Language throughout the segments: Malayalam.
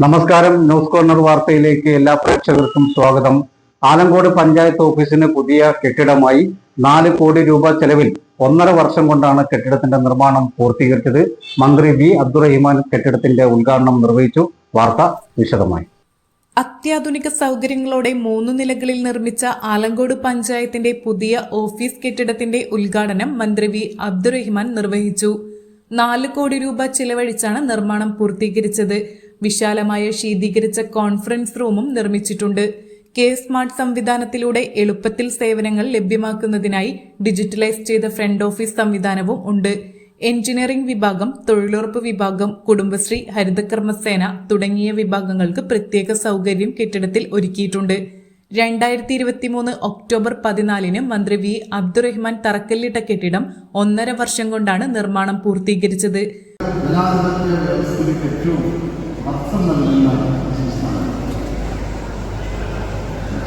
നമസ്കാരം. ന്യൂസ് കോർണർ വാർത്തയിലേക്ക് എല്ലാ പ്രേക്ഷകർക്കും സ്വാഗതം. ആലങ്കോട് പഞ്ചായത്ത് ഓഫീസിന് പുതിയ കെട്ടിടമായി നാല് കോടി രൂപ ചെലവിൽ ഒന്നര വർഷം കൊണ്ടാണ് കെട്ടിടത്തിന്റെ നിർമ്മാണം പൂർത്തീകരിച്ചത്. മന്ത്രി വി അബ്ദുറഹിമാൻ കെട്ടിടത്തിന്റെ ഉദ്ഘാടനം നിർവഹിച്ചു. വാർത്ത വിശദമായി. അത്യാധുനിക സൗകര്യങ്ങളോടെ മൂന്ന് നിലകളിൽ നിർമ്മിച്ച ആലങ്കോട് പഞ്ചായത്തിന്റെ പുതിയ ഓഫീസ് കെട്ടിടത്തിന്റെ ഉദ്ഘാടനം മന്ത്രി വി അബ്ദുറഹിമാൻ നിർവഹിച്ചു. നാല് കോടി രൂപ ചിലവഴിച്ചാണ് നിർമ്മാണം പൂർത്തീകരിച്ചത്. വിശാലമായ ശീതീകരിച്ച കോൺഫറൻസ് റൂമും നിർമ്മിച്ചിട്ടുണ്ട്. കെ സ്മാർട്ട് സംവിധാനത്തിലൂടെ എളുപ്പത്തിൽ സേവനങ്ങൾ ലഭ്യമാക്കുന്നതിനായി ഡിജിറ്റലൈസ് ചെയ്ത ഫ്രണ്ട് ഓഫീസ് സംവിധാനവും ഉണ്ട്. എഞ്ചിനീയറിംഗ് വിഭാഗം തൊഴിലുറപ്പ് വിഭാഗം കുടുംബശ്രീ ഹരിതകർമ്മസേന തുടങ്ങിയ വിഭാഗങ്ങൾക്ക് പ്രത്യേക സൗകര്യം കെട്ടിടത്തിൽ ഒരുക്കിയിട്ടുണ്ട്. രണ്ടായിരത്തി ഇരുപത്തി മൂന്ന് ഒക്ടോബർ പതിനാലിന് മന്ത്രി വി അബ്ദുറഹ്മാൻ തറക്കല്ലിട്ട കെട്ടിടം ഒന്നര വർഷം കൊണ്ടാണ് നിർമ്മാണം പൂർത്തീകരിച്ചത്.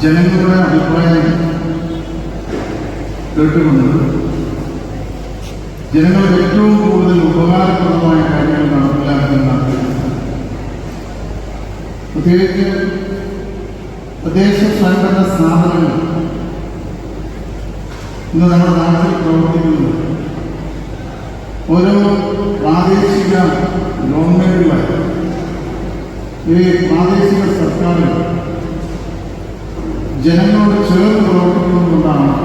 ജനങ്ങളുടെ അഭിപ്രായം കേട്ടുകൊണ്ട് ജനങ്ങൾക്ക് ഏറ്റവും കൂടുതൽ ഉപകാരപ്രദമായ കാര്യങ്ങൾ നടപ്പിലാക്കുന്ന പ്രത്യേകിച്ച് സ്വയംഭരണ സ്ഥാപനങ്ങൾ ഇന്ന് നമ്മുടെ നാട്ടിൽ പ്രവർത്തിക്കുന്നത് ഓരോ പ്രാദേശിക ഗവൺമെന്റുകൾ ഈ പ്രാദേശിക സർക്കാരുകൾ ജനങ്ങളോട് ചേർന്ന് പ്രവർത്തിക്കുന്നതുകൊണ്ടാണ്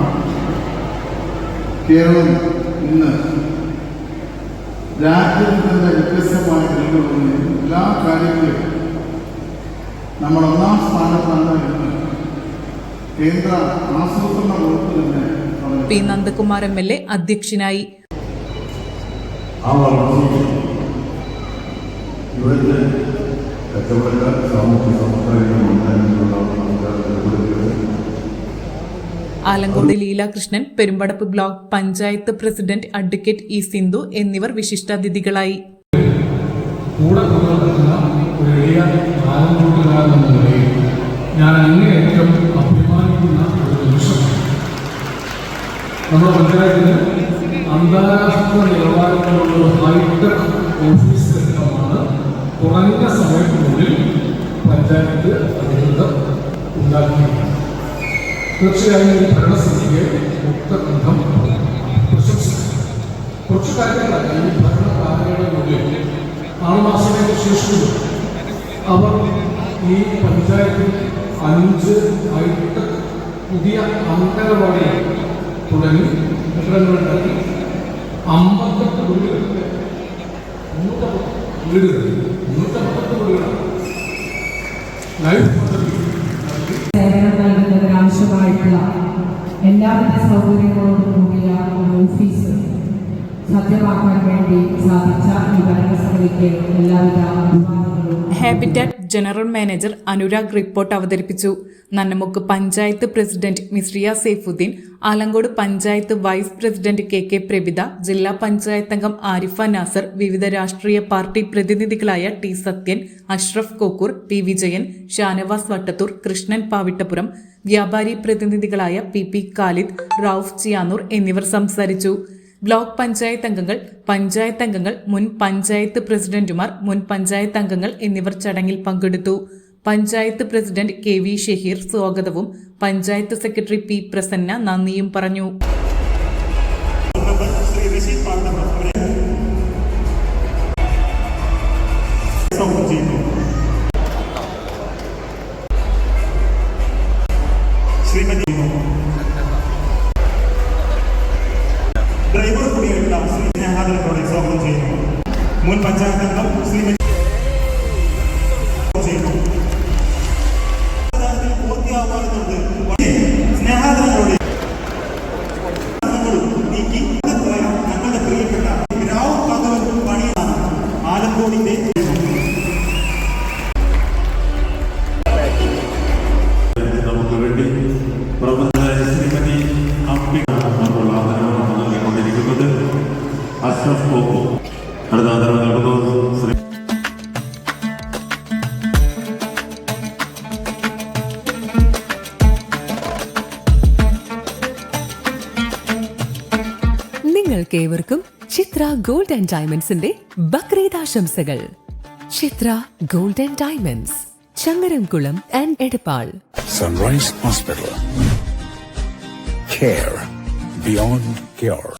കേരളം ഇന്ന് രാജ്യത്തിന്റെ വ്യത്യസ്തമായ നിലകൊള്ളുന്ന എല്ലാ കാര്യങ്ങളിലും നമ്മൾ ഒന്നാം സ്ഥാനത്താണ് P Nandakumar M L A അധ്യക്ഷനായി. ഇവിടുത്തെ കച്ചവടക്കാർ സാമൂഹ്യ സാംസ്കാരിക Alankode Leelakrishnan Perumpadappu block panchayat president advocate E Sindhu എന്നിവർ വിശിഷ്ടാതിഥികളായി. പഞ്ചായത്തിന് അന്താരാഷ്ട്ര നിലവാരത്തിലുള്ള ഹൈടെക് ഓഫീസ് കെട്ടിടമാണ് കുറഞ്ഞ സമയത്തിനുള്ളിൽ പഞ്ചായത്ത് അധികൃതർ ഉണ്ടാക്കിയിട്ടുണ്ട് തീർച്ചയായും ഈ ഭരണസമിതിയെ മുക്തബന്ധം പ്രശംസിക്കുന്നു. കുറച്ച് കാര്യങ്ങളല്ല ഈ ഭരണ കാലയളവിനുള്ളിൽ ആറ് മാസങ്ങൾക്ക് ശേഷം അവർ ഈ പഞ്ചായത്തിൽ അഞ്ച് ഹൈടെക് പുതിയ അംഗനവാടി തുടങ്ങി. കെട്ടിടങ്ങളുണ്ടാക്കി അമ്പത്തെട്ട് വീടുകൾ നൂറ്റമ്പത് വീടുകൾ നൂറ്റമ്പത്തെട്ട് വീടുകളാണ്. ലൈഫ് സേവനം നൽകുന്നതിന് ആവശ്യമായിട്ടുള്ള എല്ലാവിധ സൗകര്യങ്ങളോടും കൂടിയ ഒരു ഓഫീസ് സജ്ജമാക്കാൻ വേണ്ടി സാധിച്ച ഈ ഭരണസമിതിക്ക് എല്ലാവിധ habitat general manager Anurag report അവതരിപ്പിച്ചു. Nannamukku panchayat president Misriya Saifuddin Alankode panchayat vice president K K Prabitha ജില്ലാ പഞ്ചായത്ത് അംഗം ആരിഫ നാസർ വിവിധ രാഷ്ട്രീയ പാർട്ടി പ്രതിനിധികളായ ടി സത്യൻ അഷ്റഫ് കോക്കൂർ പി വിജയൻ ഷാനവാസ് വട്ടത്തൂർ കൃഷ്ണൻ പാവിട്ടപുരം വ്യാപാരി പ്രതിനിധികളായ പി പി ഖാലിദ് റൌഫ് ചിയാനൂർ എന്നിവർ സംസാരിച്ചു. ബ്ലോക്ക് പഞ്ചായത്ത് അംഗങ്ങൾ പഞ്ചായത്ത് അംഗങ്ങൾ മുൻ പഞ്ചായത്ത് പ്രസിഡന്റുമാർ മുൻ പഞ്ചായത്ത് അംഗങ്ങൾ എന്നിവർ ചടങ്ങിൽ പങ്കെടുത്തു. Panchayat president K V Shaheer സ്വാഗതവും പഞ്ചായത്ത് സെക്രട്ടറി പി പ്രസന്ന നന്ദിയും പറഞ്ഞു. സ്വാഗതം ചെയ്യുന്നു മുൻ പഞ്ചായത്ത് അംഗം ശ്രീമതി അഷ്റഫ് കോപ്പു അടുത്ത ആദരവ് നൽകുന്നു ശ്രീ നിങ്ങൾക്കേവർക്കും ചിത്ര ഗോൾഡ് ആൻഡ് ഡയമണ്ട്സിന്റെ ബക്രീദ് ആശംസകൾ Chitra gold and diamonds Changaramkulam and Edappal. Sunrise Hospital Care beyond cure.